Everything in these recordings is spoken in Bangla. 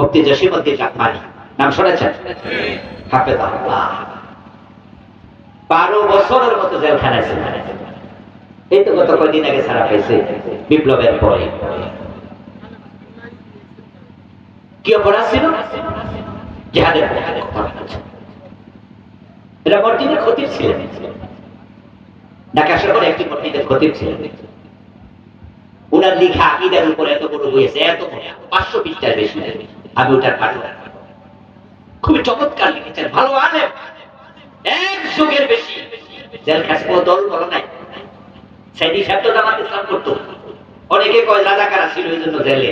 মুক্তি জসিমুদ্দিন রাহমানি নাম শুনেছেন? হাফেজাহুল্লাহ বারো বছরের মতো জেলখানায় ছিলেন এই তো গত কয়দিন আগে ছাড়া পাইছে বিপ্লবের পরে। কি অপরাধ ছিল? জেহাদের। এরা মসজিদের খতিব ছিলেন। ঢাকা শহরে একটি মসজিদের খতিব ছিলেন। উনার লিখা আকিদার উপরে এত বড় হয়েছে এত বড়, পাঁচশো পৃষ্ঠার বেশি। আমি ওটার পাঠ খুবই চমৎকার লিখেছেন, ভালো আলেম। এক যুগের বেশি। কোনো দল বড় নাই। তো করতো। অনেকে কয়, রাজাকারা ছিল এই জন্য জেলে।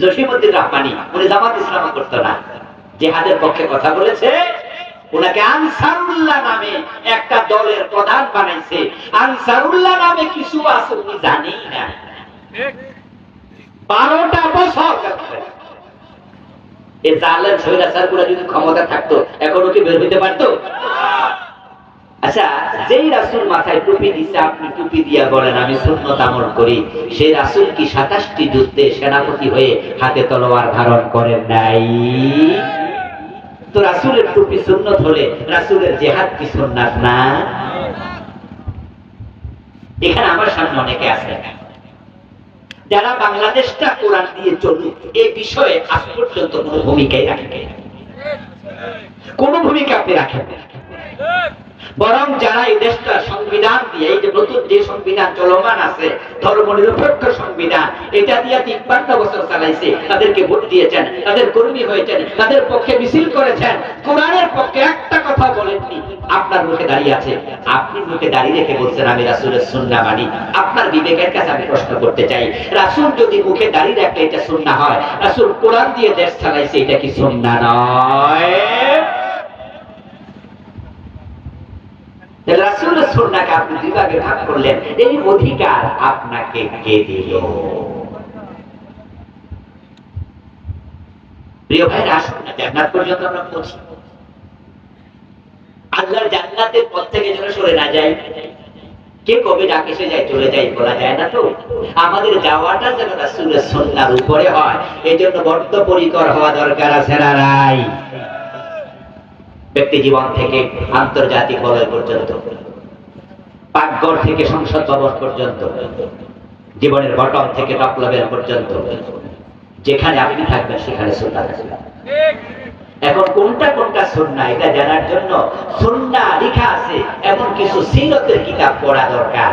জসিমুদ্দিন রহমানি, উনি জামাত ইসলাম করতো না। পক্ষে কথা বলেছে ওনাকে আনসারুল্লাহ নামে একটা দলের প্রধান বানাইছে। আনসারুল্লাহ নামে কিছু আছে, উনি জানেই না। বারোটা বছর আচ্ছা সাতাশটি যুদ্ধে সেনাপতি হয়ে হাতে তলোয়ার ধারণ করেন নাই? তো রাসুলের টুপি সুন্নত হলে রাসুলের জেহাদ কি সুন্নাত না? এখানে আমার সামনে অনেকে আছে যারা বাংলাদেশটা কোরআন দিয়ে চলুক এ বিষয়ে আজ পর্যন্ত কোনো ভূমিকাই রাখেন কোনো ভূমিকা আপনি রাখেন না। বরং যারা এই দেশটা সংবিধান দিয়ে, এই যে নতুন যে সংবিধান চলমান আছে, ধর্ম নিরপেক্ষ সংবিধান, এটা দিয়ে তিপ্পান্ন বছর চালাইছে, তাদেরকে ভোট দিয়েছেন, তাদের কর্মী হয়েছেন, তাদের পক্ষে মিছিল করেছেন। কোরআনের পক্ষে একটা কথা বলেননি, আপনার মুখে দাঁড়িয়ে আছে। আপনি মুখে দাঁড়িয়ে রেখে বলছেন, আমি রাসুলের সুন্না মানি। আপনার বিবেকের কাছে আমি প্রশ্ন করতে চাই, রাসুল যদি মুখে দাঁড়িয়ে রাখলে এটা সুন্না হয়? রাসুল কোরআন দিয়ে দেশ চালাইছে, এটা কি সুন্না নয়? সুন্নাকে আপনি দুইভাগে ভাগ করলেন, এই অধিকার আপনাকে কে দিল? প্রিয় ভাই আসুন জান্নাত পর্যন্ত আমরা পৌঁছি। আল্লাহর জান্নাতের পথ থেকে যেন সরে না যায় কে কবে ডাকে সে যায়, চলে যায় বলা যায় না তো? আমাদের যাওয়াটা যেন রাসুলের সন্ন্যার উপরে হয় এই জন্য বদ্ধ পরিকর হওয়া দরকার আছে না নাই? ব্যক্তি জীবন থেকে আন্তর্জাতিক বলয় পর্যন্ত, পাকঘর থেকে সংসদ ভবন পর্যন্ত, জীবনের বটম থেকে লেভেল পর্যন্ত, যেখানে আপনি থাকবেন সেখানে সুন্না এখন কোনটা কোনটা সুন্না এটা জানার জন্য সুন্না লেখা আছে, এমন কিছু সিরতের কিতাব পড়া দরকার।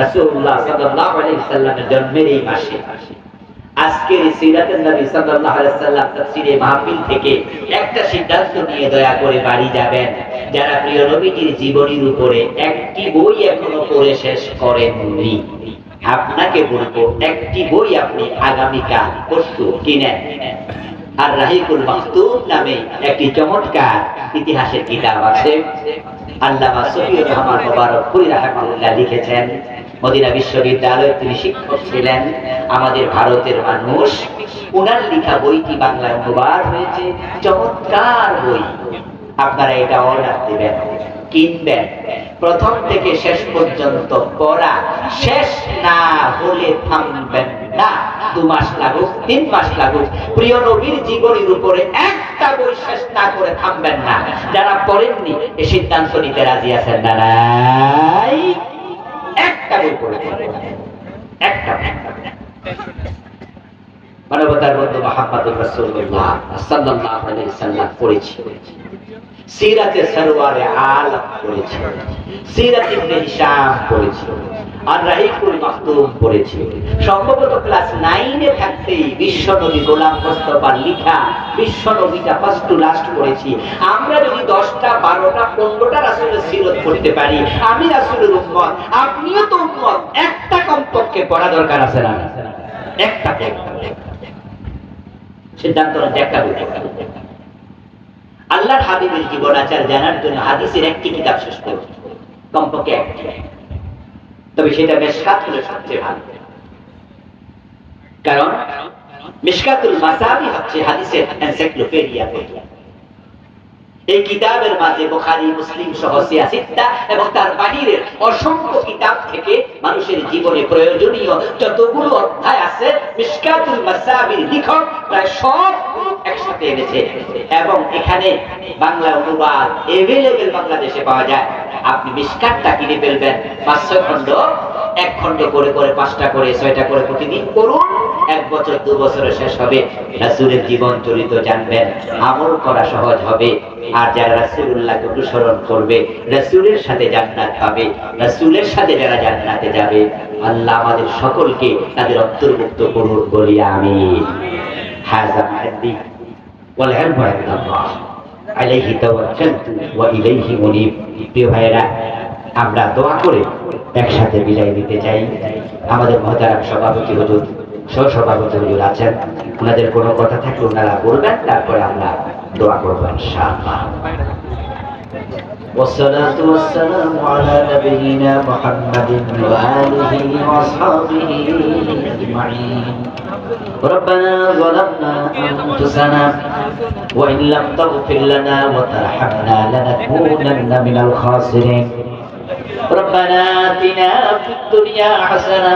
রাসূলুল্লাহ সাল্লাল্লাহু আলাইহি সাল্লামের জন্মের এই মাসে। আজকের সিরাতের নবী সাল্লাল্লাহু আলাইহি সাল্লাম তাফসীরে মাহফিল থেকে একটা সিদ্ধান্ত নিয়ে দয়া করে বাড়ি যাবেন। যারা প্রিয় জীবনীর উপরে একটি বই এখনও পড়ে শেষ করেননি। আপনাকে বলব, একটি বই আপনি আগামীকাল পরশু কিনেন। আর রাহিকুল মাহতুব নামে একটি চমৎকার ইতিহাসের কিতাব আছে। আল্লামা সফিউর রহমান রাহমাতুল্লাহ লিখেছেন মদিনা বিশ্ববিদ্যালয়ে তিনি শিক্ষক ছিলেন, আমাদের ভারতের মানুষ। ওনার লেখা বইটি বাংলায় অনুবাদ হয়েছে, চমৎকার বই। আপনারা এটা অর্ডার দিবেন, কিনবেন। প্রথম থেকে শেষ পর্যন্ত পড়া শেষ না হলে থামবেন না। দু মাস লাগুক, তিন মাস লাগুক, প্রিয় নবীর জীবনের উপরে একটা বই শেষ না করে থামবেন না। যারা পড়েননি, এ সিদ্ধান্ত নিতে রাজি আছেন নাই? একটা বই পড়ে একটা। মানবতার বন্ধু মোহাম্মদুর রাসূলুল্লাহ সাল্লাল্লাহু আলাইহি সাল্লাম সিরাতে সরওয়ারে সিরাত ইবনে হিশাম আর রাহিকুল সম্ভবত ক্লাস 9 এ থাকতেই গোলাম মোস্তফার লেখা ফার্স্ট টু লাস্ট পড়েছি। আমরা যদি 10টা 12টা 15টা রাসূলের সিরত পড়তে পারি, আমি রাসূলের উম্মত, আপনিও তো উম্মত, একটা কমপক্ষে পড়া দরকার আছে না? একটা সিদ্ধান্ত দেখাবে আল্লাহর হাবিবের জীবনাচার জানার জন্য হাদিসের একটি কিতাব শেষ করবে। কমপক্ষে একটি। তবে সেটা মেশকাত হলে সবচেয়ে ভালো। কারণ মেসকাতুল মাসাবি হচ্ছে হাদিসের এনসাইক্লোপেডিয়া এই কিতাবের মাঝে বুখারী, মুসলিম সহ সিয়াসিত্তা এবং তার বাহিরের অসংখ্য কিতাব থেকে মানুষের জীবনে প্রয়োজনীয় যতগুলো অধ্যায় আছে মিশকাতুল মাসাবির লেখক প্রায় সব এক করতে এনেছে। এবং এখানে বাংলা অনুবাদ এভেলেবেল বাংলাদেশে পাওয়া যায়। আপনি মিসকাটটা কিনে ফেলবেন। পাঁচ ছয় খণ্ড, এক খণ্ড করে করে, পাঁচটা করে, ছয়টা করে প্রতিদিন করুন এক বছর, দু বছরে শেষ হবে, রাসূলের জীবন চরিত জানবেন, আমল করা সহজ হবে। আর যারা রাসূলুল্লাহকে অনুসরণ করবে, রাসূলের সাথে জান্নাত পাবে, রাসূলের সাথে যারা জান্নাতে যাবে, আল্লাহ আমাদের সকলকে তাদের অন্তর্ভুক্ত করুন বলি আমি আমরা দোয়া করে একসাথে বিদায় দিতে চাই। আমাদের মহতারাম সভাপতি হুজুর সহসভাপতি হুজুর আছেন ওনাদের কোনো কথা থাকলে ওনারা বলবেন তারপরে আমরা দোয়া করবো ইনশাআল্লাহ والصلاة والسلام على نبينا محمد وآله وأصحابه أجمعين ربنا ظلمنا أنفسنا وإن لم تغفر لنا وترحمنا لنكونن من الخاسرين ربنا آتنا في الدنيا حسنة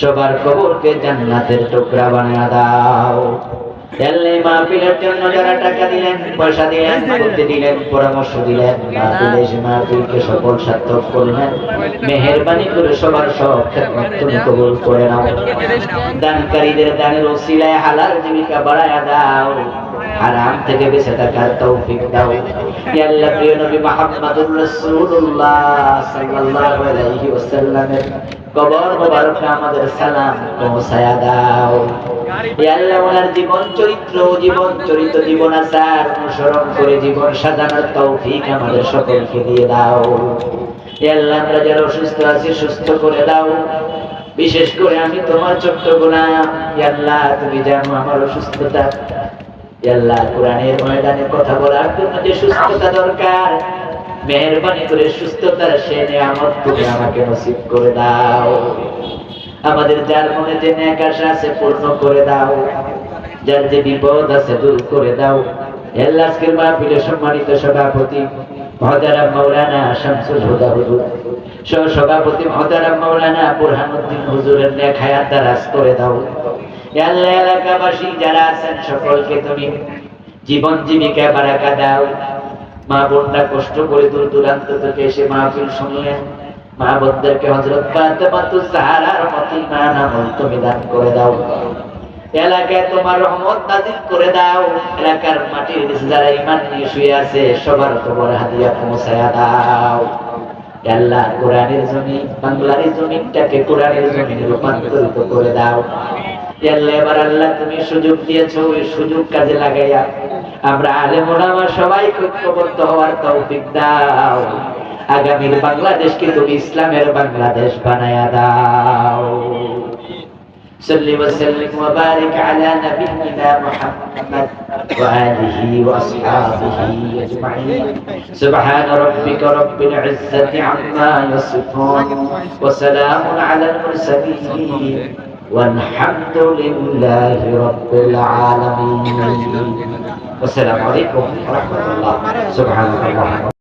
সবার কবরকে জান্নাতের টুকরা বানিয়ে দাও। পয়সা পরামর্শ দিলেন সার্থক করলেন, মেহেরবানি করে সবার সব কবুল করে নাও। দানকারীদের দানের ওসিলায় হালাল জীবিকা বাড়ায়া দাও। হারাম থেকে বেঁচে থাকার তৌফিক দাও। ইয়া আল্লাহ, প্রিয় নবী মুহাম্মদুর রাসূলুল্লাহ সাল্লাল্লাহু আলাইহি ওয়াসাল্লামের কবর মোবারকে আমাদের সালাম পৌঁছায়া দাও। আল্লাহ জীবন চরিত্র জীবন চরিত্র জীবন আচার অনুসরণ করে জীবন সাজানোর তৌফিক আমাদের সকলকে দিয়ে দাও। আল্লাহ, আমরা যারা অসুস্থ আছি, সুস্থ করে দাও। বিশেষ করে আমি তোমার ছোট্ট গোলাম। আল্লাহ, তুমি জানো আমার অসুস্থতা আল্লাহ কোরআনের ময়দানে কথা বলার জন্য যে সুস্থতা দরকার, মেহরবানি করে সুস্থতার সে নিয়ামত তুমি আমাকে নসিব করে দাও। আমাদের যার মনে যে ন্যাক আছে পূর্ণ করে দাও। যার যে বিপদ আছে দূর করে দাও। আল্লাহ আজকের মাহফিলে সম্মানিত সভাপতি মহতারাম মাওলানা শামসুল হুদা হুজুর সহ সভাপতি মহতারাম মাওলানা বুরহানুদ্দিন হুজুরের ন্যাক হায়াত করে দাও। এলাকাবাসী যারা আছেন সকলকে তুমি জীবন জীবিকা বারাকা দাও। মা বোনরা কষ্ট করে দূর দূরান্ত থেকে এসে মাহফিল শুনলেন। আমল তুমি দান করে দাও। এলাকায় তোমার রহমত নাজিল করে দাও। এলাকার মাটির নিচে যারা ইমান নিয়ে শুয়ে আছে, সবার হাদিয়া পৌঁছায়া দাও। আল্লাহ কোরআনের জমি, বাংলার জমিনটাকে কোরআনের জমিন রূপান্তরিত করে দাও। আল্লাহ এবার আল্লাহ তুমি সুযোগ দিয়েছো ওই সুযোগ কাজে লাগাইয়া আমরা আলেম ওলামা সবাই ঐক্যবদ্ধ হওয়ার তৌফিক দাও আগামীর বাংলাদেশকে তুমি ইসলামের বাংলাদেশ বানায়া দাও صل وسلم وبارك على نبينا محمد وآله وأصحابه أجمعين سبحان ربك رب العزة عما يصفون وسلام على المرسلين والحمد لله رب العالمين والسلام عليكم ورحمة الله سبحانك اللهم